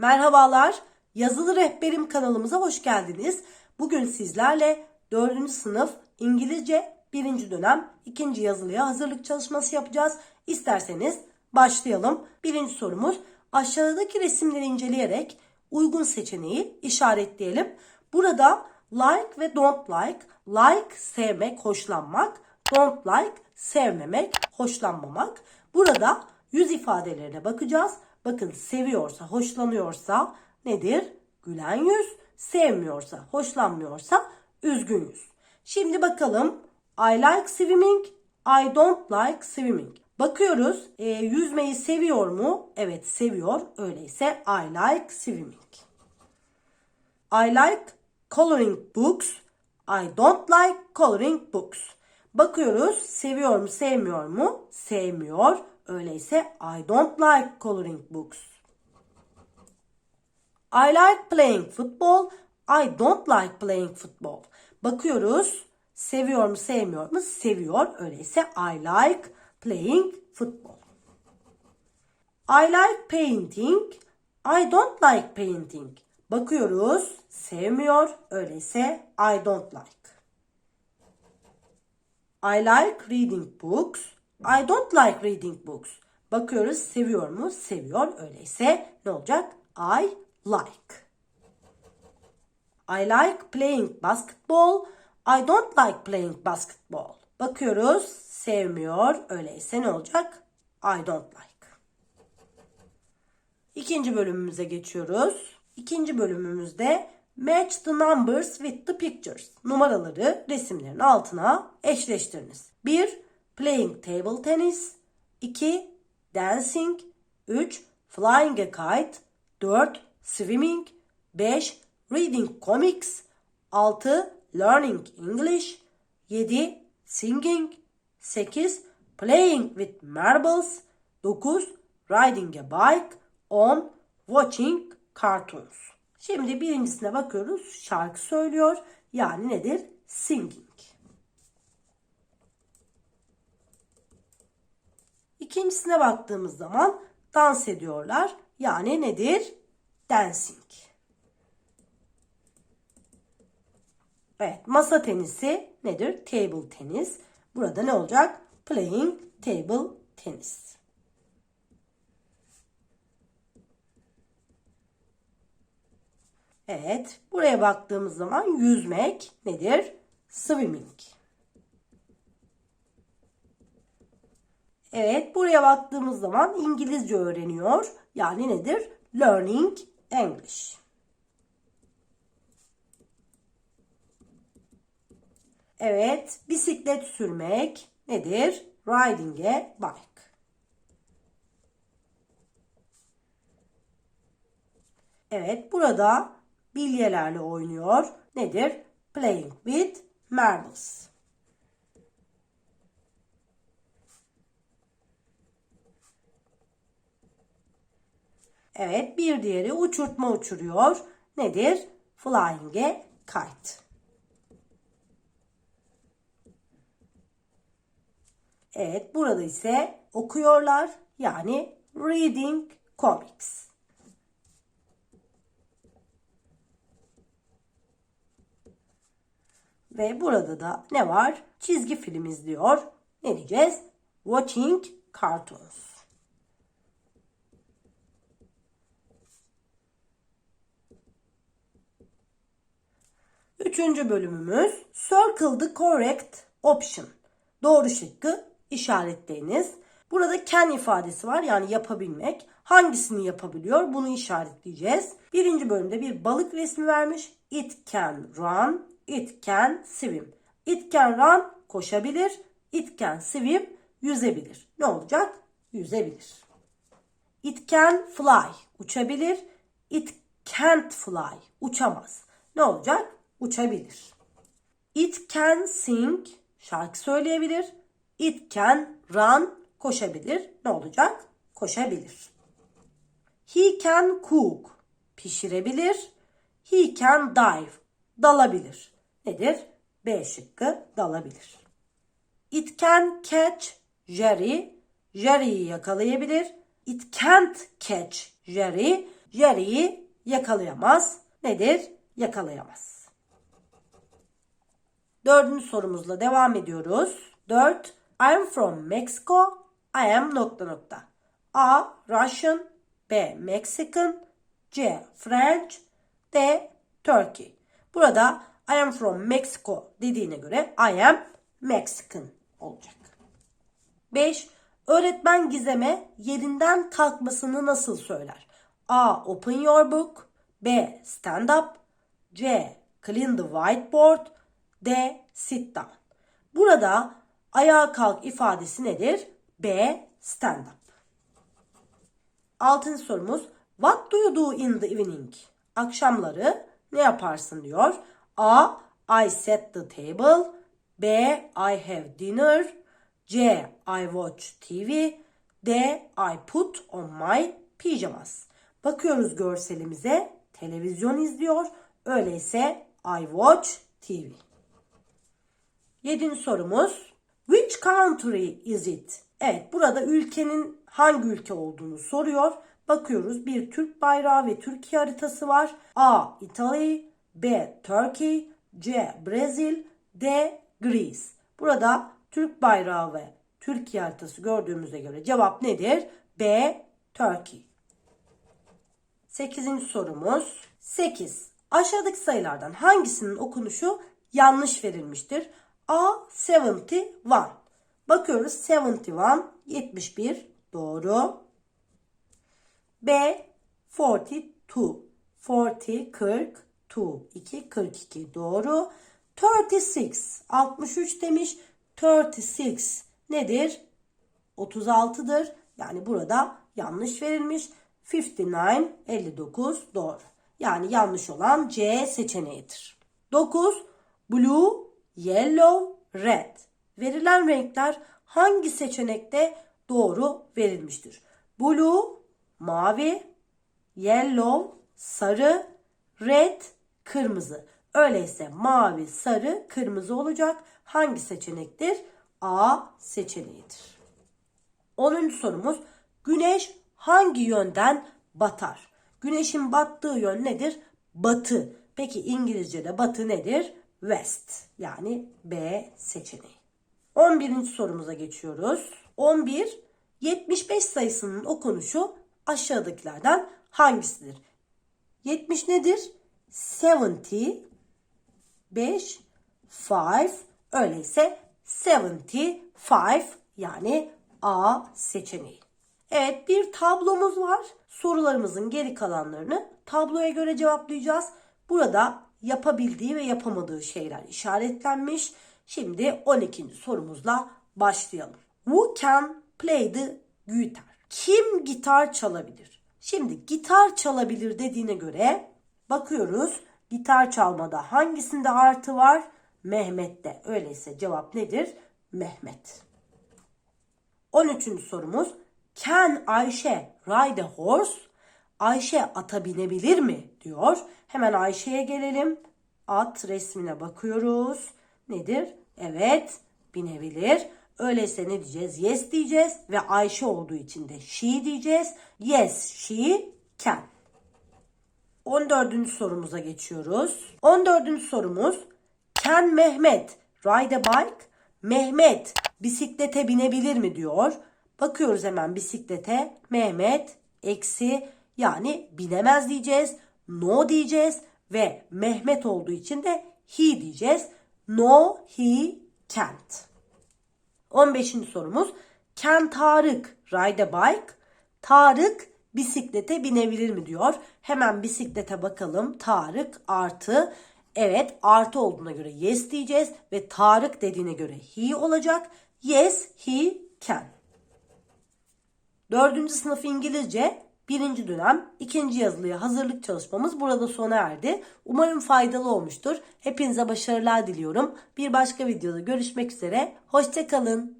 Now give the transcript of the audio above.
Merhabalar, Yazılı Rehberim kanalımıza hoş geldiniz. Bugün sizlerle 4. sınıf İngilizce 1. dönem 2. yazılıya hazırlık çalışması yapacağız. İsterseniz başlayalım. Birinci sorumuz aşağıdaki resimleri inceleyerek uygun seçeneği işaretleyelim. Burada like ve don't like, like sevmek, hoşlanmak, don't like sevmemek, hoşlanmamak. Burada yüz ifadelerine bakacağız. Bakın seviyorsa, hoşlanıyorsa nedir? Gülen yüz. Sevmiyorsa, hoşlanmıyorsa üzgün yüz. Şimdi bakalım. I like swimming. I don't like swimming. Bakıyoruz. e, yüzmeyi seviyor mu? Evet seviyor. Öyleyse I like swimming. I like coloring books. I don't like coloring books. Bakıyoruz seviyor mu sevmiyor mu? Sevmiyor. Öyleyse I don't like coloring books. I like playing football. I don't like playing football. Bakıyoruz seviyor mu sevmiyor mu? Seviyor. Öyleyse I like playing football. I like painting. I don't like painting. Bakıyoruz sevmiyor. Öyleyse I don't like. I like reading books. I don't like reading books. Bakıyoruz seviyor mu? Seviyor. Öyleyse ne olacak? I like. I like playing basketball. I don't like playing basketball. Bakıyoruz sevmiyor. Öyleyse ne olacak? I don't like. İkinci bölümümüze geçiyoruz. İkinci bölümümüzde match the numbers with the pictures. Numaraları resimlerin altına eşleştiriniz. 1. Playing table tennis. 2. Dancing. 3. Flying a kite. 4. Swimming. 5. Reading comics. 6. Learning English. 7. Singing. 8. Playing with marbles. 9. Riding a bike. 10. Watching cartoons. Şimdi birincisine bakıyoruz. Şarkı söylüyor. Yani nedir? Singing. İkincisine baktığımız zaman dans ediyorlar. Yani nedir? Dancing. Evet, masa tenisi nedir? Table tenis. Burada ne olacak? Playing table tennis. Evet, buraya baktığımız zaman yüzmek nedir? Swimming. Evet, buraya baktığımız zaman İngilizce öğreniyor. Yani nedir? Learning English. Evet, bisiklet sürmek nedir? Riding a bike. Evet, burada bilyelerle oynuyor. Nedir? Playing with marbles. Evet, bir diğeri uçurtma uçuruyor. Nedir? Flying a kite. Evet, burada ise okuyorlar. Yani reading comics. Ve burada da ne var? Çizgi film izliyor. Ne diyeceğiz? Watching cartoons. Üçüncü bölümümüz Circle the correct option. Doğru şıkkı işaretleyiniz. Burada can ifadesi var yani yapabilmek. Hangisini yapabiliyor bunu işaretleyeceğiz. Birinci bölümde bir balık resmi vermiş. It can run, it can swim. It can run koşabilir, it can swim yüzebilir. Ne olacak? Yüzebilir. It can fly uçabilir, it can't fly uçamaz. Ne olacak? Uçabilir. It can sing şarkı söyleyebilir. It can run koşabilir. Ne olacak? Koşabilir. He can cook pişirebilir. He can dive dalabilir. Nedir? B şıkkı dalabilir. It can catch Jerry. Jerry'yi yakalayabilir. It can't catch Jerry. Jerry'i yakalayamaz. Nedir? Yakalayamaz. Dördüncü sorumuzla devam ediyoruz. 4. I am from Mexico. I am nokta nokta. A. Russian. B. Mexican. C. French. D. Turkey. Burada I am from Mexico dediğine göre I am Mexican olacak. 5. Öğretmen Gizem'e yerinden kalkmasını nasıl söyler? A. Open your book. B. Stand up. C. Clean the whiteboard. D. Sit down. Burada ayağa kalk ifadesi nedir? B. Stand up. Altıncı sorumuz. What do you do in the evening? Akşamları ne yaparsın diyor. A. I set the table. B. I have dinner. C. I watch TV. D. I put on my pyjamas. Bakıyoruz görselimize. Televizyon izliyor. Öyleyse I watch TV. Yedinci sorumuz. Which country is it? Evet burada ülkenin hangi ülke olduğunu soruyor. Bakıyoruz bir Türk bayrağı ve Türkiye haritası var. A. Italy B. Turkey C. Brezil D. Greece. Burada Türk bayrağı ve Türkiye haritası gördüğümüze göre cevap nedir? B. Turkey. Sekizinci sorumuz. 8. Aşağıdaki sayılardan hangisinin okunuşu yanlış verilmiştir? A. 71. Bakıyoruz 71 71 doğru. B 42 40 40 2 42 doğru. 36 63 demiş. 36 nedir? 36'dır. Yani burada yanlış verilmiş. 59 59 doğru. Yani yanlış olan C seçeneğidir. 9 blue, yellow, red. Verilen renkler hangi seçenekte doğru verilmiştir? Blue mavi, yellow sarı, red kırmızı. Öyleyse mavi, sarı, kırmızı olacak. Hangi seçenektir? A seçeneğidir. 10. sorumuz Güneş hangi yönden batar? Güneşin battığı yön nedir? Batı. Peki İngilizce'de batı nedir? West. Yani B seçeneği. 11. sorumuza geçiyoruz. 11. 75 sayısının okunuşu aşağıdakilerden hangisidir? 70 nedir? 70 5 5 öyleyse 75 yani A seçeneği. Evet bir tablomuz var. Sorularımızın geri kalanlarını tabloya göre cevaplayacağız. Burada yapabildiği ve yapamadığı şeyler işaretlenmiş. Şimdi 12. sorumuzla başlayalım. Who can play the guitar? Kim gitar çalabilir? Şimdi gitar çalabilir dediğine göre bakıyoruz. Gitar çalmada hangisinde artı var? Mehmet'te. Öyleyse cevap nedir? Mehmet. 13. sorumuz. Can Ayşe ride a horse? Ayşe ata binebilir mi? diyor. Hemen Ayşe'ye gelelim. At resmine bakıyoruz. Nedir? Evet binebilir. Öyleyse ne diyeceğiz? Yes diyeceğiz ve Ayşe olduğu için de she diyeceğiz. Yes, she can. 14. sorumuza geçiyoruz. 14. sorumuz Can Mehmet ride a bike? Mehmet bisiklete binebilir mi diyor. Bakıyoruz hemen bisiklete. Mehmet eksi yani binemez diyeceğiz. No diyeceğiz ve Mehmet olduğu için de he diyeceğiz. No he can't. 15. sorumuz Can Tarık ride a bike? Tarık bisiklete binebilir mi diyor. Hemen bisiklete bakalım. Tarık artı Evet artı olduğuna göre yes diyeceğiz ve Tarık dediğine göre he olacak. Yes he can. Dördüncü sınıf İngilizce birinci dönem ikinci yazılıya hazırlık çalışmamız burada sona erdi. Umarım faydalı olmuştur. Hepinize başarılar diliyorum. Bir başka videoda görüşmek üzere. Hoşçakalın.